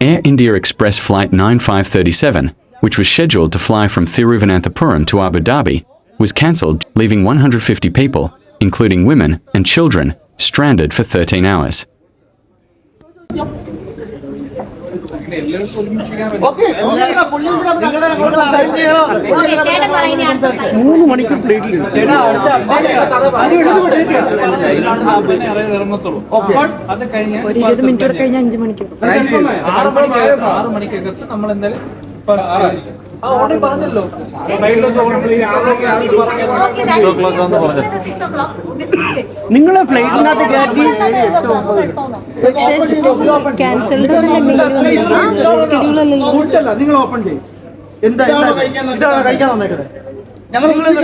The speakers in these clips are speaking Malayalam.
Air India Express Flight 9537, which was scheduled to fly from Thiruvananthapuram to Abu Dhabi, was cancelled, leaving 150 people, including women and children, stranded for 13 hours. മൂന്ന് മണിക്കൂർ ഫ്ലൈറ്റിൽ ഓക്കെ അത് കഴിഞ്ഞ് ഒരു മിനിറ്റ് കഴിഞ്ഞാൽ അഞ്ചു മണിക്കൂർ ആറ് മണിക്ക് ആറ് മണിക്കകത്ത് നമ്മൾ എന്തായാലും ഓൾറെഡി പറഞ്ഞല്ലോ. നിങ്ങളെ ഫ്ലൈറ്റിനകത്ത് കയറ്റി പക്ഷേ ക്യാൻസൽഡ് നിങ്ങൾ ഓപ്പൺ ചെയ്യും. എന്താ എന്താ? ഇതാണ് കഴിക്കാൻ തന്നേക്കുന്നത് ഞങ്ങൾ പന്ത്രണ്ട്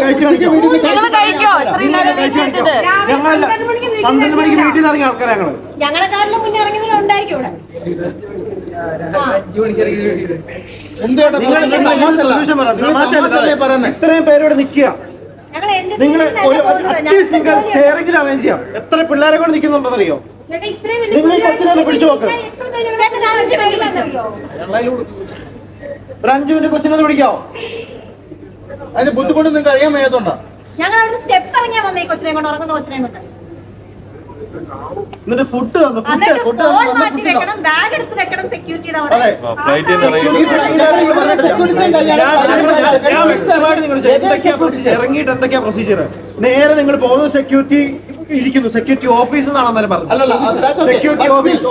മണിക്ക് വീട്ടിൽ നിന്ന് ഇറങ്ങിയ ആൾക്കാരെ ഞങ്ങൾ. ഞങ്ങളെക്കാട്ടിലും മുന്നേ ഇറങ്ങിയവരുണ്ടായിരിക്കും ഇവിടെ. ഇത്രയും പേരോട് നിൽക്കുക നിങ്ങൾ അറ്റ്ലീസ്റ്റ് നിങ്ങൾ ചെയറെങ്കിലും അറേഞ്ച് ചെയ്യാം. എത്ര പിള്ളേരെ കൊണ്ട് നിൽക്കുന്നുണ്ടെന്ന് നിങ്ങൾ ഈ കൊച്ചിനെ പിടിച്ച് നോക്ക്. അഞ്ച് മിനിറ്റ് ഒരു അഞ്ചു മിനിറ്റ് കൊച്ചിനെ പിടിക്കാവോ? അതിന്റെ ബുദ്ധിമുട്ട് നിങ്ങൾക്ക് അറിയാൻ വയ്യാത്തോണ്ടാ. ഞങ്ങൾ അവിടെ സ്റ്റെപ്പ് ഇറങ്ങിയാ വന്നേ കൊച്ചിനെ കൊണ്ട് ഉറങ്ങുന്ന കൊച്ചിനെ കൊണ്ട്. എന്നിട്ട് ഫുഡ് തന്നു ഫുഡ് എന്നിട്ട് ഫുഡ് വെക്കണം ബാഗ് എടുത്ത് വെക്കണം സെക്യൂരിറ്റിയുടെ അവിടെ. ഇറങ്ങിയിട്ട് എന്തൊക്കെയാ പ്രൊസീജിയർ നേരെ നിങ്ങൾ പോകുന്നു സെക്യൂരിറ്റി ഇരിക്കുന്നു. സെക്യൂരിറ്റി ഓഫീസ് എന്നാണ് പറഞ്ഞു പറഞ്ഞത്. സെക്യൂരിറ്റി ഓഫീസ്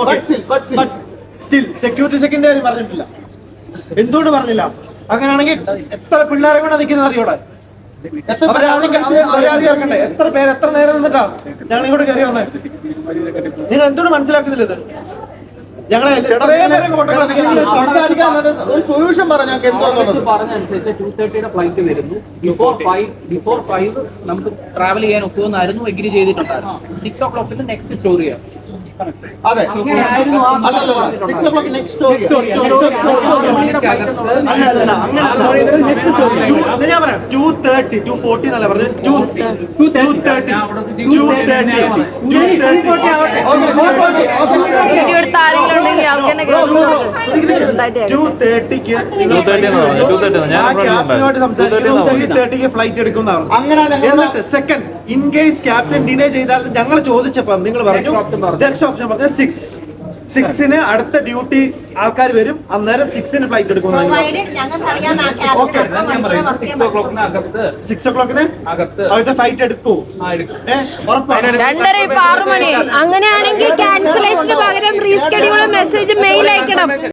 സ്റ്റിൽ സെക്യൂരിറ്റി ചെക്കിന്റെ കാര്യം പറഞ്ഞിട്ടില്ല. എന്തുകൊണ്ട് പറഞ്ഞില്ല? അങ്ങനെയാണെങ്കിൽ എത്ര പിള്ളേരെ കൂടെ നിൽക്കുന്നത് അറിയോടെ? എത്ര പേര് എത്ര നേരം നിന്നിട്ടാ? ഞങ്ങൾ ഇങ്ങോട്ട് കയറി വന്നത് നിങ്ങൾ എന്തുകൊണ്ട് മനസ്സിലാക്കുന്നില്ല ഇത്? ഞങ്ങളെ ഒരു സൊല്യൂഷൻ പറ ഞങ്ങൾക്ക് എന്തോന്നുള്ളത് പറഞ്ഞനുസരിച്ച് ടു തേർട്ടിയുടെ ഫ്ലൈറ്റ് വരുന്നു ബിഫോർ ഫൈവ് ബിഫോർ ഫൈവ് നമുക്ക് ട്രാവൽ ചെയ്യാൻ ഒക്കുമെന്നായിരുന്നു എഗ്രി ചെയ്തിട്ടുണ്ടായിരുന്നു സിക്സ് ഓ ക്ലോക്കിൽ നെക്സ്റ്റ് സ്റ്റോറിയാണ് അതെ. Six o'clock next Two- ഞാൻ പറയാം. ടു തേർട്ടി ടു ഫോർട്ടി എന്നല്ല പറഞ്ഞു two two thirty two thirty two flight എന്നിട്ട് second in case captain deny ചെയ്താൽ ഞങ്ങൾ ചോദിച്ചപ്പോ നിങ്ങൾ പറഞ്ഞു ഓപ്ഷൻ പറഞ്ഞു. സിക്സ് സിക്സിന് അടുത്ത ഡ്യൂട്ടി ആൾക്കാർ വരും. അന്നേരം സിക്സിന് ഫ്ലൈറ്റ് എടുക്കും ഓക്കെ. സിക്സ് ഓ ക്ലോക്കിന് അവിടുത്തെ ഫ്ലൈറ്റ് എടുക്കൂ. രണ്ടര ഇപ്പൊ ആറു മണി. അങ്ങനെയാണെങ്കിൽ ക്യാൻസലേഷന് പകരം റീസ്കെഡ്യൂൾ മെസ്സേജ് മെയിൽ അയക്കണം.